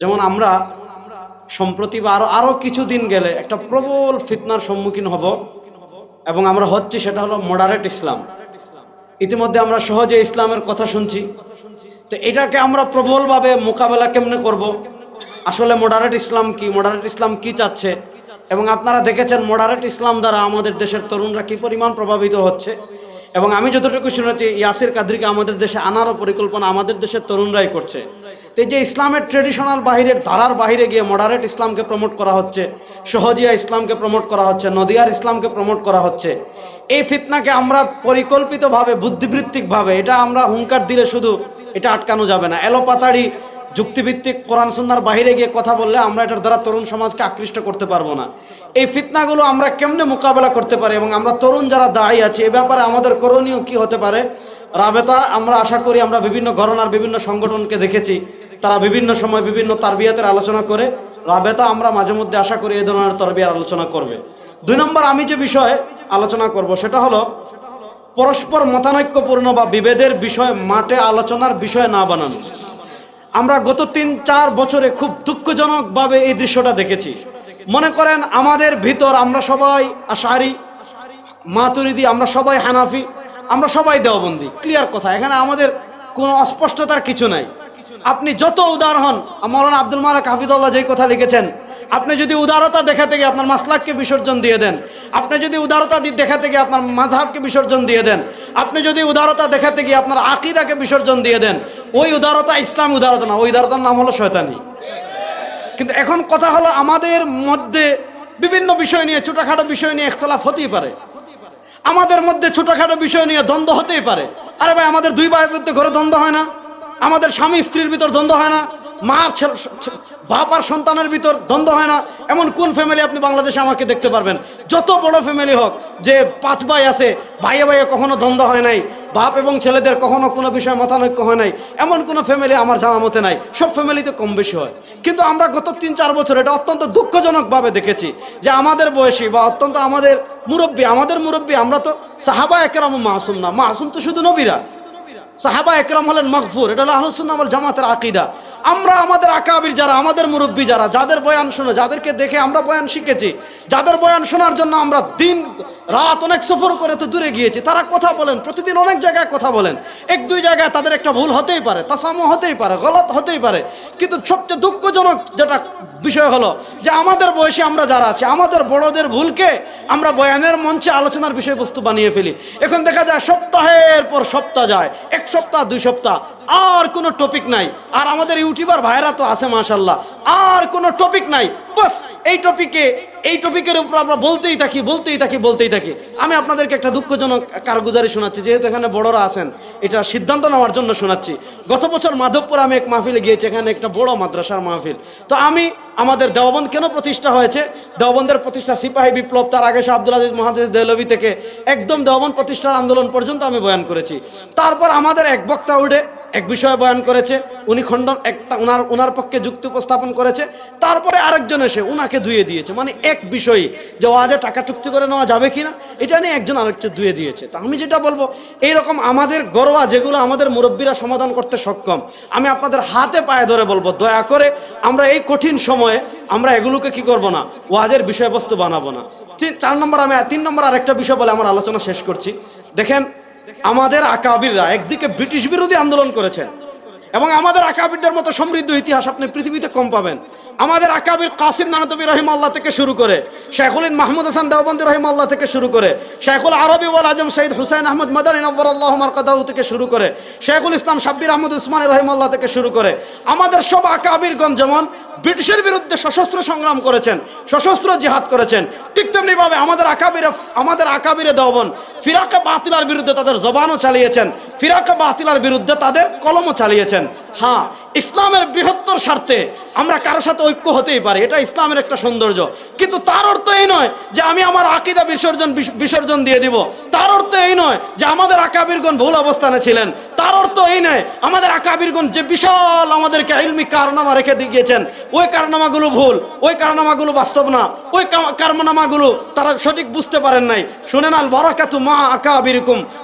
যেমন আমরা সম্প্রতি বা আরও আরও কিছুদিন গেলে একটা প্রবল ফিতনার সম্মুখীন হব এবং আমরা হচ্ছি সেটা হলো মডারেট ইসলাম ইতিমধ্যে আমরা সহজে ইসলামের কথা শুনছি। তো এটাকে আমরা প্রবলভাবে মোকাবেলা কেমনে করব? আসলে মডারেট ইসলাম কি? মডারেট ইসলাম কি চাচ্ছে? এবং আপনারা দেখেছেন মডারেট ইসলাম দ্বারা আমাদের দেশের তরুণরা কি পরিমাণ প্রভাবিত হচ্ছে? এবং আমি যতটুকু শুনেছি, ইয়াসির কাদরিকে আমাদের দেশে আনারও পরিকল্পনা আমাদের দেশের তরুণরাই করছে। তো যে ইসলামের ট্রেডিশনাল বাহিরের ধারার বাহিরে গিয়ে মডারেট ইসলামকে প্রমোট করা হচ্ছে, সহজিয়া ইসলামকে প্রমোট করা হচ্ছে, নদিয়ার ইসলামকে প্রমোট করা হচ্ছে, এই ফিতনাকে আমরা পরিকল্পিতভাবে, বুদ্ধিবৃত্তিকভাবে, এটা আমরা হুঙ্কার দিলে শুধু এটা আটকানো যাবে না। এলোপাতাড়ি যুক্তিভিত্তিক কোরআন সুন্নার বাইরে গিয়ে কথা বললে আমরা এটার দ্বারা তরুণ সমাজকে আকৃষ্ট করতে পারব না। এই ফিতনাগুলো আমরা কেমনে মোকাবেলা করতে পারি এবং আমরা তরুণ যারা দায়ী আছি, এ ব্যাপারে আমাদের করণীয় কি হতে পারে? রাবেতা, আমরা আশা করি আমরা বিভিন্ন ঘরনার বিভিন্ন সংগঠনকে দেখেছি, তারা বিভিন্ন সময় বিভিন্ন তারবিয়াতের আলোচনা করে। রাবেতা, আমরা মাঝে মধ্যে আশা করি এ ধরনের তরবিয়ার আলোচনা করবে। দুই নম্বর, আমি যে বিষয়ে আলোচনা করব সেটা হলো পরস্পর মতানৈক্যপূর্ণ বা বিভেদের বিষয় মাঠে আলোচনার বিষয় না বানানো। আমরা গত তিন, চার বছরে খুব দুঃখজনকভাবে এই দৃশ্যটা দেখেছি। মনে করেন আমাদের ভিতর আমরা সবাই আশারি, মাতুরিদি, আমরা সবাই হানাফি, আমরা সবাই দেওবন্দি। ক্লিয়ার কথা, এখানে আমাদের কোনো অস্পষ্টতার কিছু নাই। আপনি যত উদাহরণ, মৌলানা আব্দুল মালিক হাফিদুল্লাহ যেই কথা লিখেছেন আপনি যদি উদারতা দেখাতে গিয়ে আপনার মাসলাককে বিসর্জন দিয়ে দেন, আপনি যদি উদারতা দেখাতে গিয়ে আপনার মাঝহাবকে বিসর্জন দিয়ে দেন, আপনি যদি উদারতা দেখাতে গিয়ে আপনার আকিদাকে বিসর্জন দিয়ে দেন, ওই উদারতা ইসলাম উদারতা না, ওই উদারতার নাম হলো শয়তানি। কিন্তু এখন কথা হলো আমাদের মধ্যে বিভিন্ন বিষয় নিয়ে, ছোটোখাটো বিষয় নিয়ে ইখতলাফ হতেই পারে। আমাদের মধ্যে ছোটোখাটো বিষয় নিয়ে দ্বন্দ্ব হতেই পারে। আরে ভাই, আমাদের দুই ভাইয়ের মধ্যে ঘরে দ্বন্দ্ব হয় না। আমাদের স্বামী স্ত্রীর ভিতর দ্বন্দ্ব হয় না। মার বাপ আর সন্তানের ভিতর দ্বন্দ্ব হয় না। এমন কোন ফ্যামিলি আপনি বাংলাদেশে আমাকে দেখতে পারবেন? যত বড় ফ্যামিলি হোক, যে পাঁচ ভাই আছে, ভাইয়ে ভাইয়ে কখনো দ্বন্দ্ব হয় নাই, বাপ এবং ছেলেদের কখনো কোনো বিষয়ে মতানৈক্য হয় নাই, এমন কোনো ফ্যামিলি আমার জানা মতে নাই। সব ফ্যামিলিতে কম বেশি হয়। কিন্তু আমরা গত তিন চার বছর এটা অত্যন্ত দুঃখজনকভাবে দেখেছি যে আমাদের বয়সী বা অত্যন্ত আমাদের মুরব্বী আমাদের মুরব্বী, আমরা তো সাহাবা একরাম মাসুম না। মাসুম তো শুধু নবীরা। সাহাবা একরাম হলেন মকফুর এটা হলো আহলুসুন্নাহ ওয়াল জামাতের আকিদা। আমরা আমাদের আকাবির যারা, আমাদের মুরব্বী যারা, যাদের বয়ান শুনে, যাদেরকে দেখে আমরা বয়ান শিখেছি, যাদের বয়ান শোনার জন্য আমরা দিন রাত অনেক সফর করে তো দূরে গিয়েছি। তারা কথা বলেন, প্রতিদিন অনেক জায়গায় কথা বলেন। এক দুই জায়গায় তাদের একটা ভুল হতেই পারে তাসামো হতেই পারে, গলত হতেই পারে। কিন্তু সবচেয়ে দুঃখজনক যেটা বিষয় হলো যে আমাদের বয়সে আমরা যারা আছি, আমাদের বড়দের ভুলকে আমরা বয়ানের মঞ্চে আলোচনার বিষয়বস্তু বানিয়ে ফেলি। এখন দেখা যায় সপ্তাহের পর সপ্তাহ যায়, এক সপ্তাহ, দুই সপ্তাহ, আর কোনো টপিক নাই। আর আমাদের ইউটিউবার ভাইরা তো আছে মাশাল্লাহ আর কোনো টপিক নাই বাস, এই টপিকে এই টপিকের উপর আমরা বলতেই থাকি বলতেই থাকি বলতেই থাকি। আমি আপনাদেরকে একটা দুঃখজনক কারগুজারি শোনাচ্ছি, যেহেতু এখানে বড়রা আছেন, এটা সিদ্ধান্ত নেওয়ার জন্য শোনাচ্ছি। গত বছর মাধবপুর আমি এক মাহফিলে গিয়েছি, এখানে একটা বড় মাদ্রাসার মাহফিল। তো আমি, আমাদের দেওবন্দ কেন প্রতিষ্ঠা হয়েছে? দেওবন্দের প্রতিষ্ঠা সিপাহী বিপ্লব, তার আগে শাহ আব্দুল আজিজ মহাদেশ দেহলভি থেকে একদম দেওবন্দ প্রতিষ্ঠার আন্দোলন পর্যন্ত আমি বয়ান করেছি। তারপর আমাদের এক বক্তা উঠে এক বিষয়ে বয়ান করেছে, উনি খণ্ডন একটা ওনার ওনার পক্ষে যুক্তি উপস্থাপন করেছে, তারপরে আরেকজন এসে উনাকে ধুয়ে দিয়েছে। মানে এক বিষয়ই যে ওয়াজে টাকা চুক্তি করে নেওয়া যাবে কি না এটা নিয়ে একজন আরেকজন ধুয়ে দিয়েছে। তো আমি যেটা বলব, এইরকম আমাদের গরোয়া যেগুলো আমাদের মুরব্বীরা সমাধান করতে সক্ষম, আমি আপনাদের হাতে পায়ে ধরে বলব, দয়া করে আমরা এই কঠিন সময়ে আমরা এগুলোকে কি করব না, ওয়াজের বিষয়বস্তু বানাবো না। চার নম্বর আমি, তিন নম্বর আরেকটা বিষয় বলে আমার আলোচনা শেষ করছি। দেখেন আমাদের আকাবিররা একদিকে ব্রিটিশ বিরোধী আন্দোলন করেছেন এবং আমাদের আকাবিরদের মতো সমৃদ্ধ ইতিহাস আপনি পৃথিবীতে কম পাবেন। আমাদের আকাবির কাসিম নানতবী রহিম আল্লাহ থেকে শুরু করে শেখুল মাহমুদ হাসান দেওবন্দি রহিম আল্লাহ থেকে শুরু করে শেখুল আরবি ওয়াল আজম সৈয়দ হুসাইন আহমদ মাদানী নব্বর আল্লাহ কাদাউ থেকে শুরু করে শেখুল ইসলাম সাব্বির আহমদ উসমান রহিম আল্লাহ থেকে শুরু করে আমাদের সব আকাবিরগণ যেমন ব্রিটিশের বিরুদ্ধে সশস্ত্র সংগ্রাম করেছেন, সশস্ত্র জিহাদ করেছেন ঠিক তেমনিভাবে আমাদের আকাবিরে আমাদের আকাবিরে দেওবন ফিরাকে বাতিলার বিরুদ্ধে তাদের জবানও চালিয়েছেন, ফিরাকে বাতিলার বিরুদ্ধে তাদের কলমও চালিয়েছেন। হ্যাঁ ইসলামের বৃহত্তর স্বার্থে আমরা কারোর সাথে ঐক্য হতেই পারি, এটা ইসলামের একটা সৌন্দর্য। কিন্তু তার অর্থ এই নয় যে আমি আমার আকিদা বিসর্জন বিসর্জন দিয়ে দিব। তার অর্থ এই নয় যে আমাদের আকাবিরগণ ভুল অবস্থানে ছিলেন। তার অর্থ এই নয়, আমাদের আকাবিরগণ যে বিশাল আমাদেরকে ইলমি কারনামা রেখে দিয়ে গিয়েছেন ওই কারনামাগুলো ভুল, ওই কারনামাগুলো বাস্তব না, ওই কারনামা কালেমাগুলো তারা সঠিক বুঝতে পারেন নাই। শুনেন আল বরাকাতু মা আকা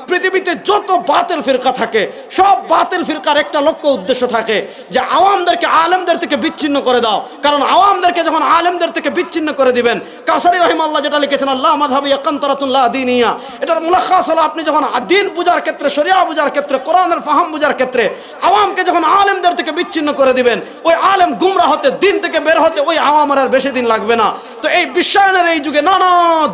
পৃথিবীতে যত বাতিল ফিরকা থাকে, সব বাতিল ফিরকার একটা লক্ষ্য উদ্দেশ্য থাকে যে আওয়ামদেরকে আলেমদের থেকে বিচ্ছিন্ন করে দাও। কারণ আওয়ামদেরকে যখন আলেমদের থেকে বিচ্ছিন্ন করে দিবেন, কাসারি রহিম আল্লাহ যেটা লিখেছেন, আল্লাহ মাধাবি একান্তরাতুল্লাহ দিনিয়া। এটার মুলাখাস হলো আপনি যখন দিন পূজার ক্ষেত্রে, শরিয়া পূজার ক্ষেত্রে, কোরআনের ফাহাম পূজার ক্ষেত্রে, আওয়ামকে যখন আলেমদের থেকে বিচ্ছিন্ন করে দিবেন, ওই আলেম গুমরা হতে, দিন থেকে বের হতে ওই আওয়ামের আর বেশি দিন লাগবে না। তো এই বিশ্বায়নের এই যুগে নানা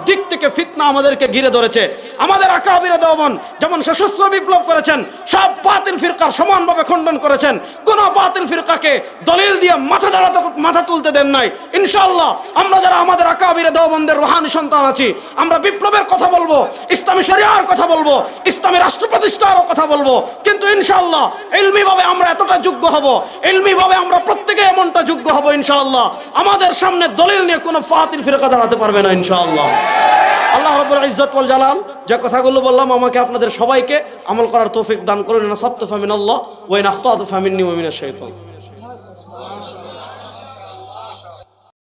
দিক থেকে ফিতনা আমাদেরকে ঘিরে ধরেছে। আমাদের আকাবিরা দেওয়ান যেমন সশস্ত্র বিপ্লব করেছেন, সব বাতিল ফিরকার সমানভাবে খণ্ডন করেছেন। কোন বাতিল ফিরকাকে দলিল দিয়ে মাথা দাঁড়াতে, মাথা তুলতে দেন নাই। ইনশাল্লাহ আমরা যারা আমাদের আকাবিরা দেওবন্দের রোহানি সন্তান আছি, আমরা বিপ্লবের কথা বলব, ইসলামী শরিয়ার কথা বলব, ইসলামী রাষ্ট্র প্রতিষ্ঠার কথা বলব। কিন্তু ইনশাল্লাহ ইলমি ভাবে আমরা এতটা যোগ্য হব ইলমি ভাবে আমরা প্রত্যেকে এমনটা যোগ্য হব ইনশাল্লাহ আমাদের সামনে দলিল নিয়ে কোনো ফাতিল ফিরকা দাঁড়াতে পারবে না, ইনশাআল্লাহ। আল্লাহ রব্বুল ইজ্জত ওয়াল জালাল যে কথাগুলো বললাম, আমাকে আপনাদের সবাইকে আমল করার তৌফিক দান করুন। না সপ্ত ফামিন আল্লাহ ওয়াইন আখতাতু ফামিন্নি ওয়া মিনাশ শাইতান।